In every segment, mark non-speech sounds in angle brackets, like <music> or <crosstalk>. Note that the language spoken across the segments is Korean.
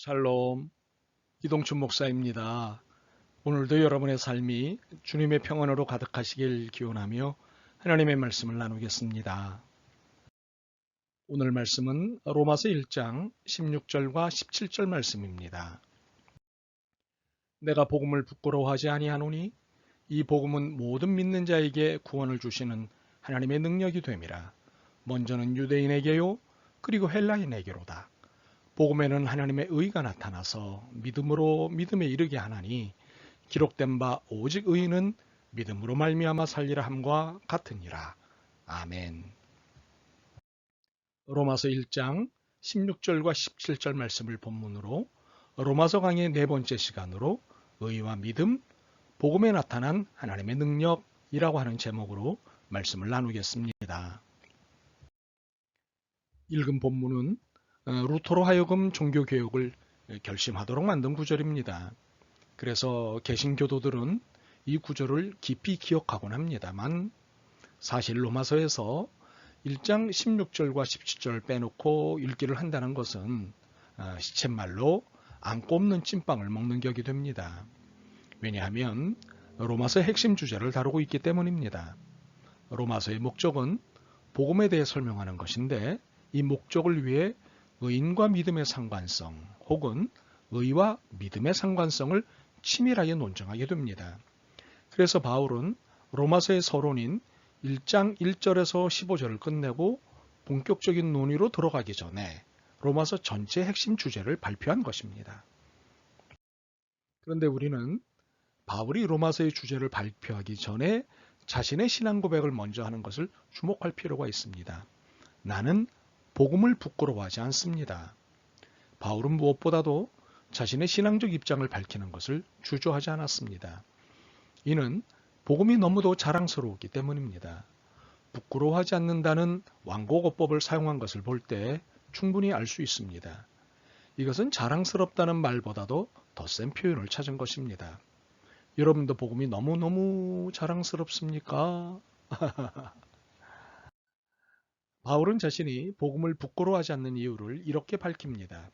샬롬, 이동춘 목사입니다. 오늘도 여러분의 삶이 주님의 평안으로 가득하시길 기원하며 하나님의 말씀을 나누겠습니다. 오늘 말씀은 로마서 1장 16절과 17절 말씀입니다. 내가 복음을 부끄러워하지 아니하노니 이 복음은 모든 믿는 자에게 구원을 주시는 하나님의 능력이 됨이라. 먼저는 유대인에게요, 그리고 헬라인에게로다. 복음에는 하나님의 의가 나타나서 믿음으로 믿음에 이르게 하나니 기록된 바 오직 의인은 믿음으로 말미암아 살리라 함과 같으니라. 아멘. 로마서 1장 16절과 17절 말씀을 본문으로 로마서 강의 네 번째 시간으로 의와 믿음, 복음에 나타난 하나님의 능력이라고 하는 제목으로 말씀을 나누겠습니다. 읽은 본문은 어, 루터로 하여금 종교개혁을 결심하도록 만든 구절입니다. 그래서 개신교도들은 이 구절을 깊이 기억하곤 합니다만 사실 로마서에서 1장 16절과 17절 빼놓고 읽기를 한다는 것은 어, 시쳇말로 안고 없는 찐빵을 먹는 격이 됩니다. 왜냐하면 로마서 핵심 주제를 다루고 있기 때문입니다. 로마서의 목적은 복음에 대해 설명하는 것인데 이 목적을 위해 의인과 믿음의 상관성 혹은 의와 믿음의 상관성을 치밀하게 논증하게 됩니다. 그래서 바울은 로마서의 서론인 1장 1절에서 15절을 끝내고 본격적인 논의로 들어가기 전에 로마서 전체 핵심 주제를 발표한 것입니다. 그런데 우리는 바울이 로마서의 주제를 발표하기 전에 자신의 신앙 고백을 먼저 하는 것을 주목할 필요가 있습니다. 나는 복음을 부끄러워하지 않습니다. 바울은 무엇보다도 자신의 신앙적 입장을 밝히는 것을 주저하지 않았습니다. 이는 복음이 너무도 자랑스러웠기 때문입니다. 부끄러워하지 않는다는 완고거법을 사용한 것을 볼 때 충분히 알 수 있습니다. 이것은 자랑스럽다는 말보다도 더 센 표현을 찾은 것입니다. 여러분도 복음이 너무너무 자랑스럽습니까? <laughs> 바울은 자신이 복음을 부끄러워하지 않는 이유를 이렇게 밝힙니다.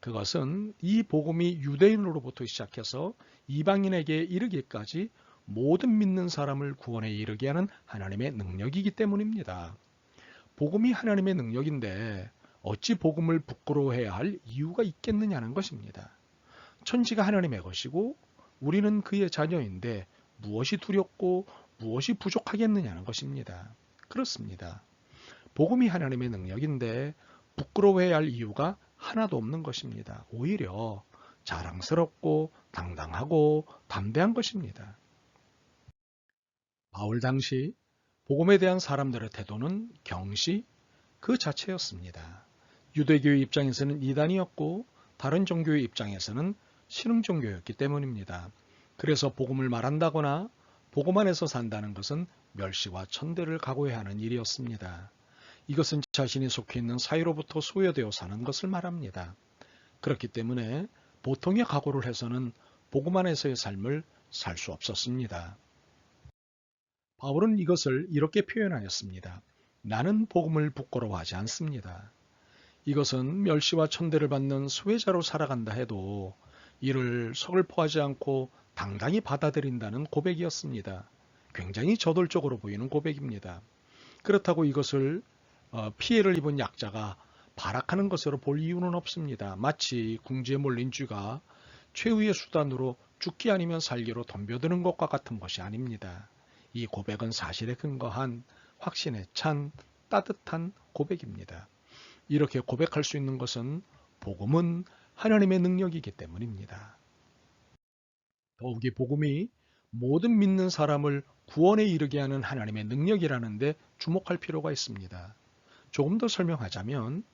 그것은 이 복음이 유대인으로부터 시작해서 이방인에게 이르기까지 모든 믿는 사람을 구원에 이르게 하는 하나님의 능력이기 때문입니다. 복음이 하나님의 능력인데 어찌 복음을 부끄러워해야 할 이유가 있겠느냐는 것입니다. 천지가 하나님의 것이고 우리는 그의 자녀인데 무엇이 두렵고 무엇이 부족하겠느냐는 것입니다. 그렇습니다. 복음이 하나님의 능력인데 부끄러워해야 할 이유가 하나도 없는 것입니다. 오히려 자랑스럽고 당당하고 담대한 것입니다. 바울 당시 복음에 대한 사람들의 태도는 경시 그 자체였습니다. 유대교의 입장에서는 이단이었고 다른 종교의 입장에서는 신흥 종교였기 때문입니다. 그래서 복음을 말한다거나 복음 안에서 산다는 것은 멸시와 천대를 각오해야 하는 일이었습니다. 이것은 자신이 속해 있는 사회로부터 소외되어 사는 것을 말합니다. 그렇기 때문에 보통의 각오를 해서는 복음 안에서의 삶을 살 수 없었습니다. 바울은 이것을 이렇게 표현하였습니다. 나는 복음을 부끄러워하지 않습니다. 이것은 멸시와 천대를 받는 수혜자로 살아간다 해도 이를 서글퍼하지 않고 당당히 받아들인다는 고백이었습니다. 굉장히 저돌적으로 보이는 고백입니다. 그렇다고 이것을 어, 피해를 입은 약자가 발악하는 것으로 볼 이유는 없습니다. 마치 궁지에 몰린 쥐가 최후의 수단으로 죽기 아니면 살기로 덤벼드는 것과 같은 것이 아닙니다. 이 고백은 사실에 근거한 확신에 찬 따뜻한 고백입니다. 이렇게 고백할 수 있는 것은 복음은 하나님의 능력이기 때문입니다. 더욱이 복음이 모든 믿는 사람을 구원에 이르게 하는 하나님의 능력이라는데 주목할 필요가 있습니다. 조금 더 설명하자면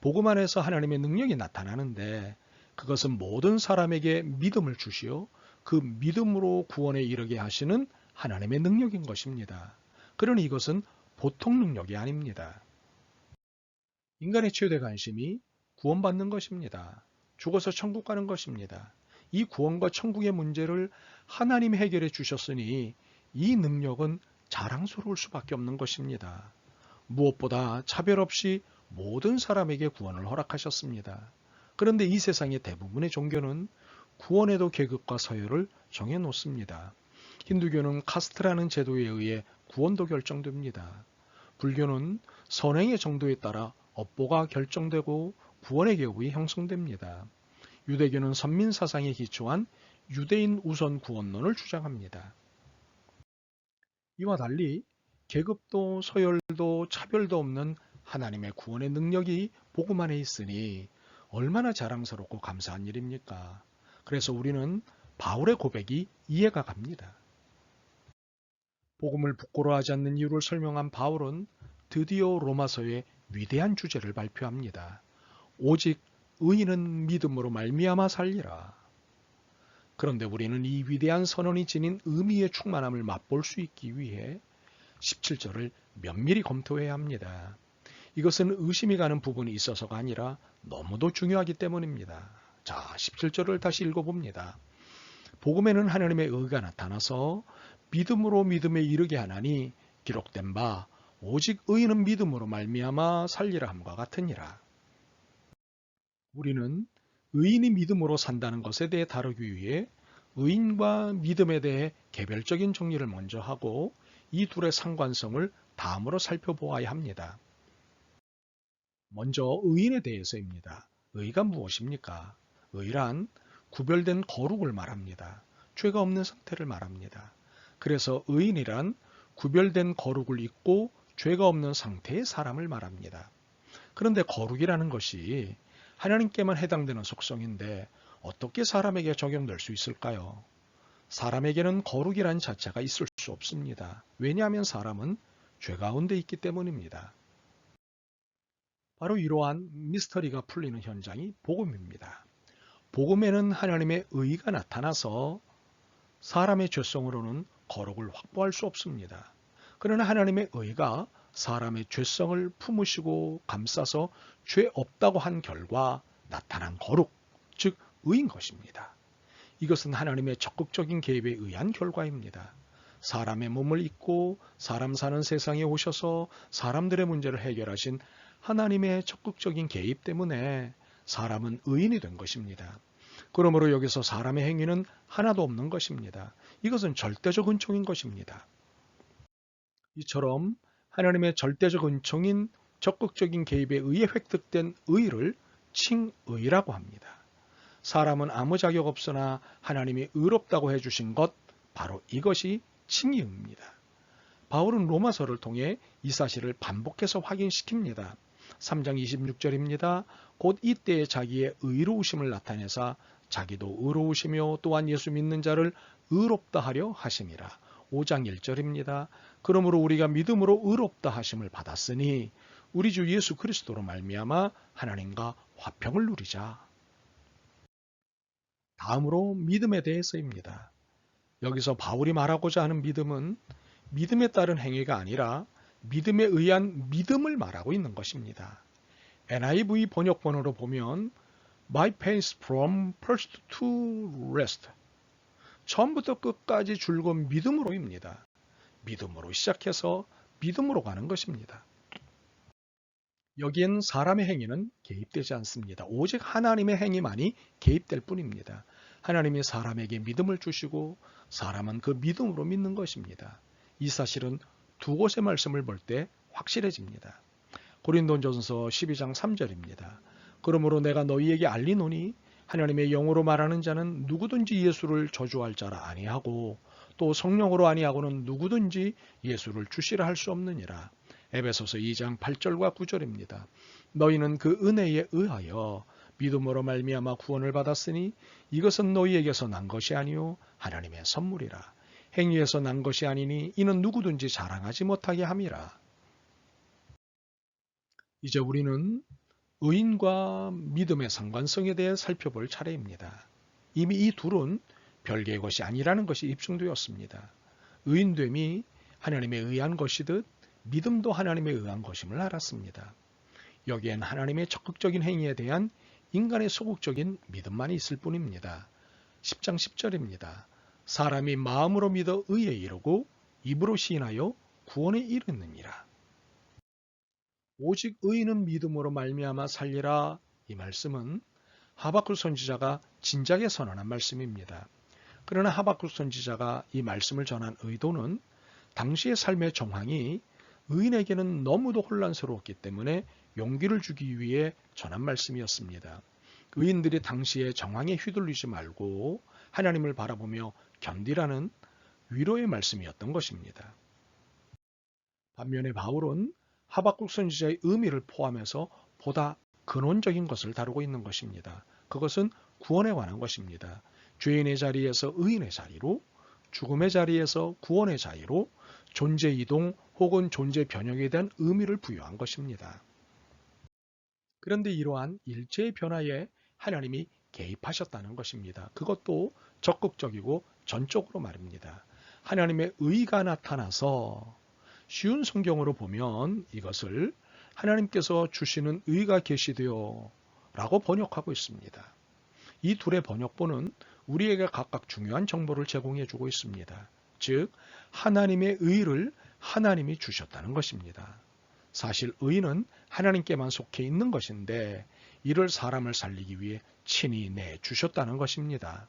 복음 안에서 하나님의 능력이 나타나는데 그것은 모든 사람에게 믿음을 주시어 그 믿음으로 구원에 이르게 하시는 하나님의 능력인 것입니다. 그러니 이것은 보통 능력이 아닙니다. 인간의 최대 관심이 구원받는 것입니다. 죽어서 천국 가는 것입니다. 이 구원과 천국의 문제를 하나님이 해결해 주셨으니 이 능력은 자랑스러울 수밖에 없는 것입니다. 무엇보다 차별 없이 모든 사람에게 구원을 허락하셨습니다. 그런데 이 세상의 대부분의 종교는 구원에도 계급과 서열을 정해 놓습니다. 힌두교는 카스트라는 제도에 의해 구원도 결정됩니다. 불교는 선행의 정도에 따라 업보가 결정되고 구원의 계급이 형성됩니다. 유대교는 선민 사상에 기초한 유대인 우선 구원론을 주장합니다. 이와 달리 계급도 서열도 차별도 없는 하나님의 구원의 능력이 복음 안에 있으니 얼마나 자랑스럽고 감사한 일입니까? 그래서 우리는 바울의 고백이 이해가 갑니다. 복음을 부끄러워하지 않는 이유를 설명한 바울은 드디어 로마서의 위대한 주제를 발표합니다. 오직 의인은 믿음으로 말미암아 살리라. 그런데 우리는 이 위대한 선언이 지닌 의미의 충만함을 맛볼 수 있기 위해 17절을 면밀히 검토해야 합니다. 이것은 의심이 가는 부분이 있어서가 아니라 너무도 중요하기 때문입니다. 자, 17절을 다시 읽어봅니다. 복음에는 하나님의 의가 나타나서 믿음으로 믿음에 이르게 하나니 기록된 바 오직 의인은 믿음으로 말미암아 살리라 함과 같으니라. 우리는 의인이 믿음으로 산다는 것에 대해 다루기 위해 의인과 믿음에 대해 개별적인 정리를 먼저 하고 이 둘의 상관성을 다음으로 살펴보아야 합니다. 먼저 의인에 대해서입니다. 의가 무엇입니까? 의란 구별된 거룩을 말합니다. 죄가 없는 상태를 말합니다. 그래서 의인이란 구별된 거룩을 잊고 죄가 없는 상태의 사람을 말합니다. 그런데 거룩이라는 것이 하나님께만 해당되는 속성인데 어떻게 사람에게 적용될 수 있을까요? 사람에게는 거룩이란 자체가 있을 수 없습니다. 왜냐하면 사람은 죄 가운데 있기 때문입니다. 바로 이러한 미스터리가 풀리는 현장이 복음입니다. 복음에는 하나님의 의가 나타나서 사람의 죄성으로는 거룩을 확보할 수 없습니다. 그러나 하나님의 의가 사람의 죄성을 품으시고 감싸서 죄 없다고 한 결과 나타난 거룩, 즉 의인 것입니다. 이것은 하나님의 적극적인 개입에 의한 결과입니다. 사람의 몸을 입고 사람 사는 세상에 오셔서 사람들의 문제를 해결하신 하나님의 적극적인 개입 때문에 사람은 의인이 된 것입니다. 그러므로 여기서 사람의 행위는 하나도 없는 것입니다. 이것은 절대적 은총인 것입니다. 이처럼 하나님의 절대적 은총인 적극적인 개입에 의해 획득된 의를 칭의라고 합니다. 사람은 아무 자격 없으나 하나님이 의롭다고 해주신 것 바로 이것이 칭의입니다. 바울은 로마서를 통해 이 사실을 반복해서 확인시킵니다. 3장 26절입니다. 곧 이때에 자기의 의로우심을 나타내사 자기도 의로우시며 또한 예수 믿는 자를 의롭다 하려 하심이라. 5장 1절입니다. 그러므로 우리가 믿음으로 의롭다 하심을 받았으니 우리 주 예수 그리스도로 말미암아 하나님과 화평을 누리자. 다음으로 믿음에 대해서입니다. 여기서 바울이 말하고자 하는 믿음은 믿음에 따른 행위가 아니라 믿음에 의한 믿음을 말하고 있는 것입니다. NIV 번역본으로 보면 My pace from first to rest 처음부터 끝까지 줄곧 믿음으로입니다. 믿음으로 시작해서 믿음으로 가는 것입니다. 여기엔 사람의 행위는 개입되지 않습니다. 오직 하나님의 행위만이 개입될 뿐입니다. 하나님이 사람에게 믿음을 주시고 사람은 그 믿음으로 믿는 것입니다. 이 사실은 두 곳의 말씀을 볼 때 확실해집니다. 고린도전서 12장 3절입니다. 그러므로 내가 너희에게 알리노니 하나님의 영으로 말하는 자는 누구든지 예수를 저주할 자라 아니하고 또 성령으로 아니하고는 누구든지 예수를 주시라 할 수 없느니라. 에베소서 2장 8절과 9절입니다. 너희는 그 은혜에 의하여 믿음으로 말미암아 구원을 받았으니 이것은 너희에게서 난 것이 아니요 하나님의 선물이라. 행위에서 난 것이 아니니 이는 누구든지 자랑하지 못하게 함이라. 이제 우리는 의인과 믿음의 상관성에 대해 살펴볼 차례입니다. 이미 이 둘은 별개의 것이 아니라는 것이 입증되었습니다. 의인됨이 하나님에 의한 것이듯 믿음도 하나님에 의한 것임을 알았습니다. 여기엔 하나님의 적극적인 행위에 대한 인간의 소극적인 믿음만이 있을 뿐입니다. 10장 10절입니다. 사람이 마음으로 믿어 의에 이르고 입으로 시인하여 구원에 이르느니라. 오직 의인은 믿음으로 말미암아 살리라 이 말씀은 하박국 선지자가 진작에 선언한 말씀입니다. 그러나 하박국 선지자가 이 말씀을 전한 의도는 당시의 삶의 정황이 의인에게는 너무도 혼란스러웠기 때문에 용기를 주기 위해 전한 말씀이었습니다. 의인들이 당시의 정황에 휘둘리지 말고 하나님을 바라보며 견디라는 위로의 말씀이었던 것입니다. 반면에 바울은 하박국 선지자의 의미를 포함해서 보다 근원적인 것을 다루고 있는 것입니다. 그것은 구원에 관한 것입니다. 죄인의 자리에서 의인의 자리로, 죽음의 자리에서 구원의 자리로 존재 이동 혹은 존재 변형에 대한 의미를 부여한 것입니다. 그런데 이러한 일체의 변화에 하나님이 개입하셨다는 것입니다. 그것도 적극적이고 전적으로 말입니다. 하나님의 의가 나타나서 쉬운 성경으로 보면 이것을 하나님께서 주시는 의가 계시되어 라고 번역하고 있습니다. 이 둘의 번역본은 우리에게 각각 중요한 정보를 제공해 주고 있습니다. 즉, 하나님의 의를 하나님이 주셨다는 것입니다. 사실 의는 하나님께만 속해 있는 것인데 이를 사람을 살리기 위해 친히 내 주셨다는 것입니다.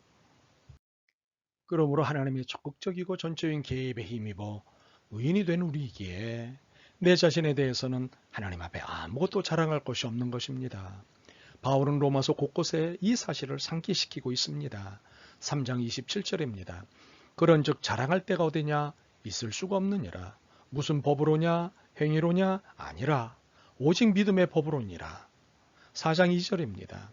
그러므로 하나님의 적극적이고 전적인 개입에 힘입어 의인이 된 우리에게 내 자신에 대해서는 하나님 앞에 아무것도 자랑할 것이 없는 것입니다. 바울은 로마서 곳곳에 이 사실을 상기시키고 있습니다. 3장 27절입니다. 그런즉 자랑할 때가 어디냐 있을 수가 없느니라. 무슨 법으로냐 행위로냐 아니라 오직 믿음의 법으로니라. 4장 2절입니다.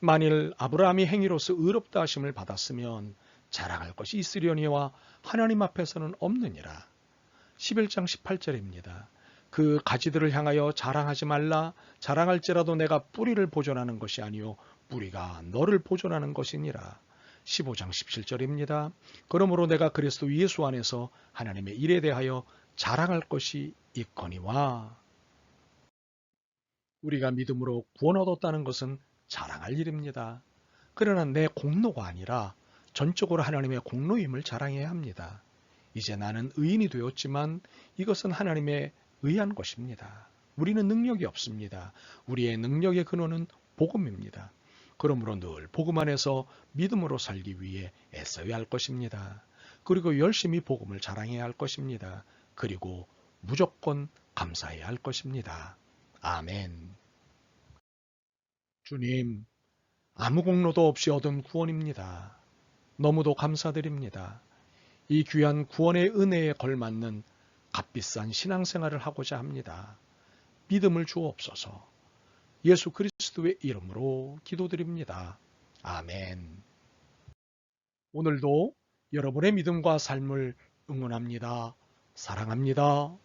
만일 아브라함이 행위로서 의롭다 하심을 받았으면 자랑할 것이 있으려니와 하나님 앞에서는 없느니라. 11장 18절입니다. 그 가지들을 향하여 자랑하지 말라. 자랑할지라도 내가 뿌리를 보존하는 것이 아니요 뿌리가 너를 보존하는 것이니라. 15장 17절입니다. 그러므로 내가 그리스도 예수 안에서 하나님의 일에 대하여 자랑할 것이 있거니와 우리가 믿음으로 구원 얻었다는 것은 자랑할 일입니다. 그러나 내 공로가 아니라 전적으로 하나님의 공로임을 자랑해야 합니다. 이제 나는 의인이 되었지만 이것은 하나님의 의한 것입니다. 우리는 능력이 없습니다. 우리의 능력의 근원은 복음입니다. 그러므로 늘 복음 안에서 믿음으로 살기 위해 애써야 할 것입니다. 그리고 열심히 복음을 자랑해야 할 것입니다. 그리고 무조건 감사해야 할 것입니다. 아멘. 주님, 아무 공로도 없이 얻은 구원입니다. 너무도 감사드립니다. 이 귀한 구원의 은혜에 걸맞는 값비싼 신앙생활을 하고자 합니다. 믿음을 주옵소서. 예수 그리스도의 이름으로 기도드립니다. 아멘. 오늘도 여러분의 믿음과 삶을 응원합니다. 사랑합니다.